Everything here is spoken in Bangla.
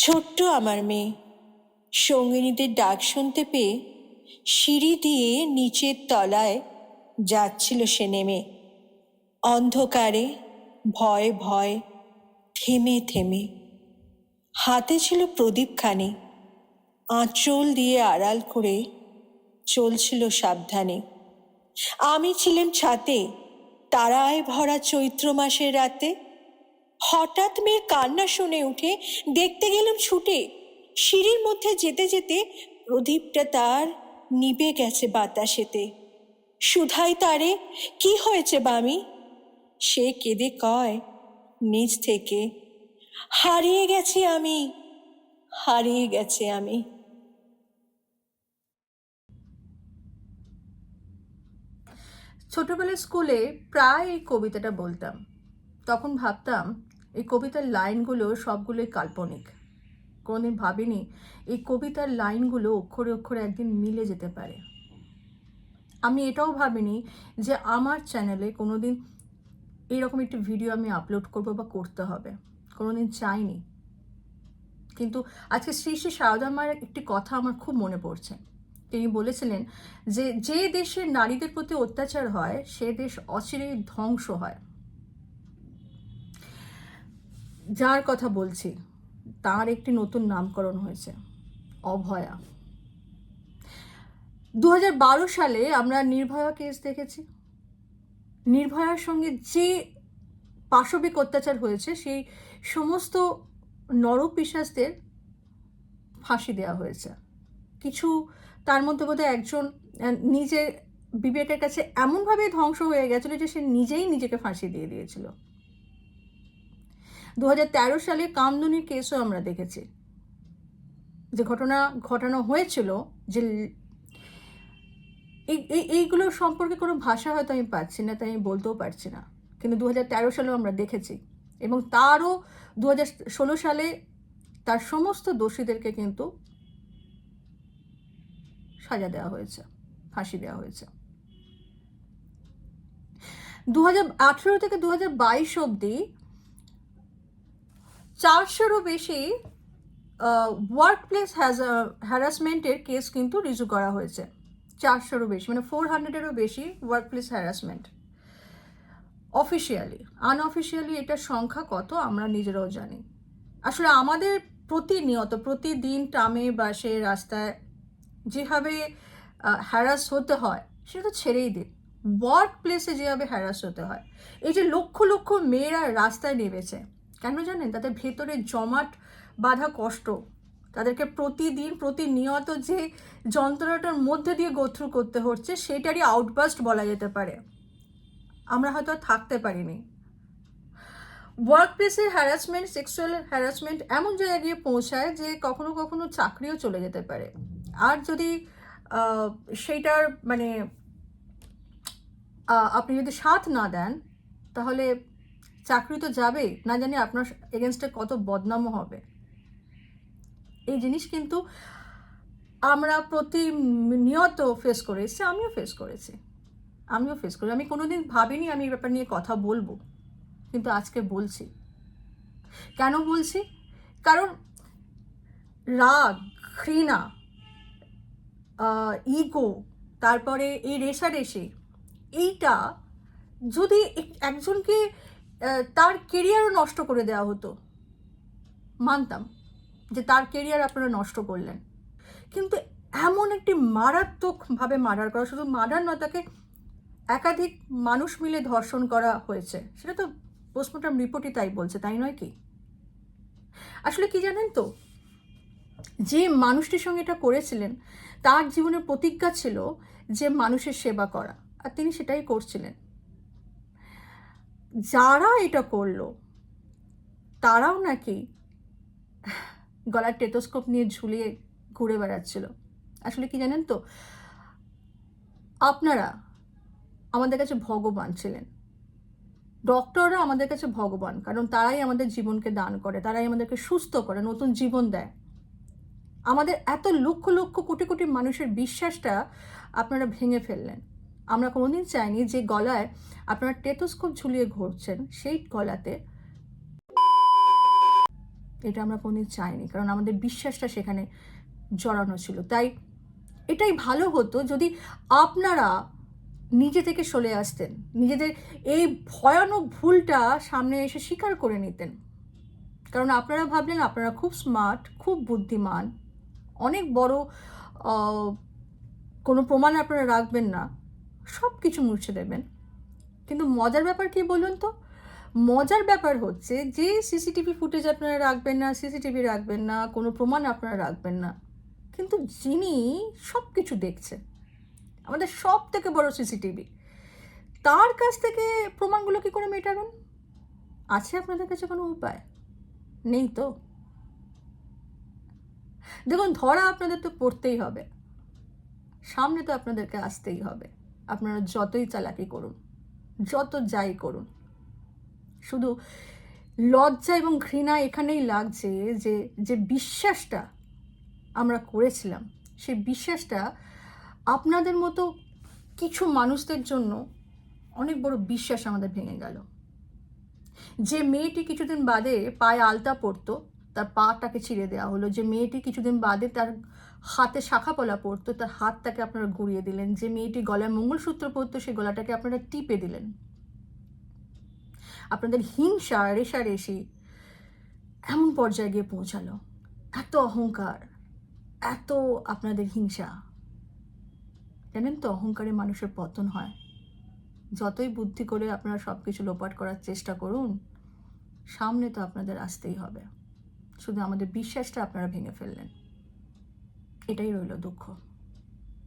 ছোট্ট আমার মেয়ে। সঙ্গিনীদের ডাক শুনতে পেয়ে সিঁড়ি দিয়ে নিচের তলায় যাচ্ছিল সে নেমে। অন্ধকারে ভয় ভয় থেমে থেমে। হাতে ছিল প্রদীপখানি। আঁচল দিয়ে আড়াল করে চলছিল সাবধানে। আমি ছিলাম ছাতে, তারায় ভরা চৈত্র মাসের রাতে। হঠাৎ মেয়ের কান্না শুনে উঠে দেখতে গেলাম ছুটে। সিঁড়ির মধ্যে যেতে যেতে প্রদীপটা তার নিবে গেছে বাতাসেতে। সুধাই তারে, কি হয়েছে বামি? সে কেঁদে কয়, নিজ থেকে। হারিয়ে গেছি আমি, হারিয়ে গেছে আমি। ছোটবেলায় স্কুলে প্রায় এই কবিতাটা বলতাম। তখন ভাবতাম এই কবিতার লাইনগুলো সবগুলোই কাল্পনিক। কোনোদিন ভাবিনি, এই কবিতার লাইনগুলো অক্ষরে অক্ষরে একদিন মিলে যেতে পারে। আমি এটাও ভাবিনি যে আমার চ্যানেলে কোনোদিন এইরকম একটি ভিডিও আমি আপলোড করব বা করতে হবে। কোনোদিন চাইনি। কিন্তু আজকে শ্রী শ্রী সারদা মায়ের একটি কথা আমার খুব মনে পড়ছে। তিনি বলেছিলেন যে যে দেশে নারীদের প্রতি অত্যাচার হয়, সে দেশ অচিরেই ধ্বংস হয়। যার কথা বলছি, তার একটি নতুন নামকরণ হয়েছে, অভয়া। দু হাজার বারো সালে আমরা নির্ভয়া কেস দেখেছি। নির্ভয়ার সঙ্গে যে পাশবিক অত্যাচার হয়েছে, সেই সমস্ত নরপিশাচদের ফাঁসি দেওয়া হয়েছে। কিছু, তার মধ্যে বোধহয় একজন নিজের বিবেকের কাছে এমনভাবে ধ্বংস হয়ে গেছিল যে সে নিজেই নিজেকে ফাঁসি দিয়ে দিয়েছিল। দু হাজার তেরো সালে কামদুনির কেসও আমরা দেখেছি। যে ঘটনা ঘটানো হয়েছিল যে এই, এই- এইগুলো সম্পর্কে কোনো ভাষা হয়তো আমি পাচ্ছি না, তাই আমি বলতেও পারছি না। কিন্তু দু হাজার তেরো সালেও আমরা দেখেছি। এবং তারও দু হাজার ষোলো সালে তার সমস্ত দোষীদেরকে কিন্তু সাজা দেওয়া হয়েছে, ফাঁসি দেওয়া হয়েছে। দু হাজার আঠেরো থেকে দু হাজার বাইশ অবধি চারশোরও বেশি ওয়ার্ক প্লেস হ্যারাসমেন্টের কেস কিন্তু রিজু করা হয়েছে। চারশোরও বেশি মানে ফোর হান্ড্রেডেরও বেশি work place harassment officially unofficially এটার সংখ্যা কত আমরা নিজেরাও জানি। আসলে আমাদের প্রতিনিয়ত, প্রতিদিন টামে বাসে, রাস্তায় যেভাবে হ্যারাস হতে হয়, সেটা তো ছেড়েই দিন। ওয়ার্ক প্লেসে যেভাবে হ্যারাস হতে হয়, এই যে লক্ষ লক্ষ মেয়েরা রাস্তায় নেমেছে কেন জানেন? তাদের ভেতরে জমাট বাঁধা কষ্ট। তাদেরকে প্রতিদিন, প্রতিনিয়ত যে যন্ত্রণাটার মধ্যে দিয়ে গোথ্রু করতে হচ্ছে, সেটারই আউটবাস্ট বলা যেতে পারে। আমরা হয়তো থাকতে পারিনি। ওয়ার্ক প্লেসের হ্যারাসমেন্ট সেক্সুয়াল হ্যারাসমেন্ট এমন জায়গায় গিয়ে পৌঁছায় যে কখনো কখনো চাকরিও চলে যেতে পারে। আর যদি সেইটার মানে আপনি যদি সাথ না দেন, তাহলে চাকরি তো যাবেই না জানি আপনার এগেনস্টে কত বদনামও হবে। এই জিনিস কিন্তু আমরা প্রতিনিয়ত ফেস করে এসেছি, আমিও ফেস করেছি। আমিও ফেস করি আমি কোনোদিন ভাবিনি আমি এই ব্যাপার নিয়ে কথা বলব, কিন্তু আজকে বলছি। কেন বলছি? কারণ রাগ, ঘৃণা ইগো তারপরে এই রেশারেশি, এইটা যদি একজনকে তার কেরিয়ারও নষ্ট করে দেওয়া হতো। মানতাম যে তার কেরিয়ার আপনারা নষ্ট করলেন। কিন্তু এমন একটি মারাত্মকভাবে মার্ডার করা, শুধু মার্ডার নয়, তাকে একাধিক মানুষ মিলে ধর্ষণ করা হয়েছে। সেটা তো পোস্টমর্টম রিপোর্টই তাই বলছে, তাই নয় কি? আসলে কি জানেন তো, যে মানুষটির সঙ্গে এটা করেছিলেন, তার জীবনের প্রতিজ্ঞা ছিল যে মানুষের সেবা করা। আর তিনি সেটাই করছিলেন। যারা এটা করল, তারাও নাকি গলার টেটোস্কোপ নিয়ে ঝুলিয়ে ঘুরে বেড়াচ্ছিল। আসলে কি জানেন তো, আপনারা আমাদের কাছে ভগবান ছিলেন। ডক্টররা আমাদের কাছে ভগবান, কারণ তারাই আমাদের জীবনকে দান করে, তারাই আমাদেরকে সুস্থ করে, নতুন জীবন দেয়। আমাদের এত লক্ষ লক্ষ কোটি কোটি মানুষের বিশ্বাসটা আপনারা ভেঙে ফেললেন। আমরা কোনোদিন চাইনি যে গলায় আপনারা টেটোস্কোপ ঝুলিয়ে ঘুরছেন, সেই গলাতে এটা আমরা কোনোদিন চাইনি, কারণ আমাদের বিশ্বাসটা সেখানে জড়ানো ছিল। তাই এটাই ভালো হতো যদি আপনারা নিজে থেকে সরে আসতেন, নিজেদের এই ভয়ানক ভুলটা সামনে এসে স্বীকার করে নিতেন। কারণ আপনারা ভাবলেন আপনারা খুব স্মার্ট, খুব বুদ্ধিমান, অনেক বড় কোনো প্রমাণ আপনারা রাখবেন না। সব কিছু মুছে দেবেন। কিন্তু মজার ব্যাপার কি বলুন তো? মজার ব্যাপার হচ্ছে যে সিসিটিভি ফুটেজ আপনারা রাখবেন না, সিসিটিভি রাখবেন না, কোনো প্রমাণ আপনারা রাখবেন না, কিন্তু যিনি সব কিছু দেখছে আমাদের সব থেকে বড় সিসিটিভি, তার কাছ থেকে প্রমাণগুলো কি করে মেটাবেন? আছে আপনাদের কাছে কোনো উপায়? নেই তো? দেখুন, ধরা আপনাদের তো পড়তেই হবে। সামনে তো আপনাদেরকে আসতেই হবে। আপনারা যতই চালাকি করুন, যত যাই করুন, শুধু লজ্জা এবং ঘৃণা এখানেই লাগছে যে যে বিশ্বাসটা আমরা করেছিলাম, সেই বিশ্বাসটা আপনাদের মতো কিছু মানুষদের জন্য অনেক বড় বিশ্বাস আমাদের ভেঙে গেল। যে মেয়েটি কিছুদিন বাদে পায়ে আলতা পরতো তার পাটাকে ছিঁড়ে দেওয়া হলো। যে মেয়েটি কিছুদিন বাদে তার হাতে শাখা পলা পরতো, তার হাতটাকে আপনারা ঘুরিয়ে দিলেন। যে মেয়েটি গলায় মঙ্গলসূত্র পরতো সেই গলাটাকে আপনারা টিপে দিলেন। আপনাদের হিংসা রেশারেশি এমন পর্যায়ে গিয়ে পৌঁছালো। এত অহংকার, এত আপনাদের হিংসা। জানেন তো, অহংকারে মানুষের পতন হয়। যতই বুদ্ধি করে আপনারা সব কিছু লোপাট করার চেষ্টা করুন, সামনে তো আপনাদের আসতেই হবে। শুধু আমাদের বিশ্বাসটা আপনারা ভেঙে ফেললেন। এটাই রইল দুঃখ।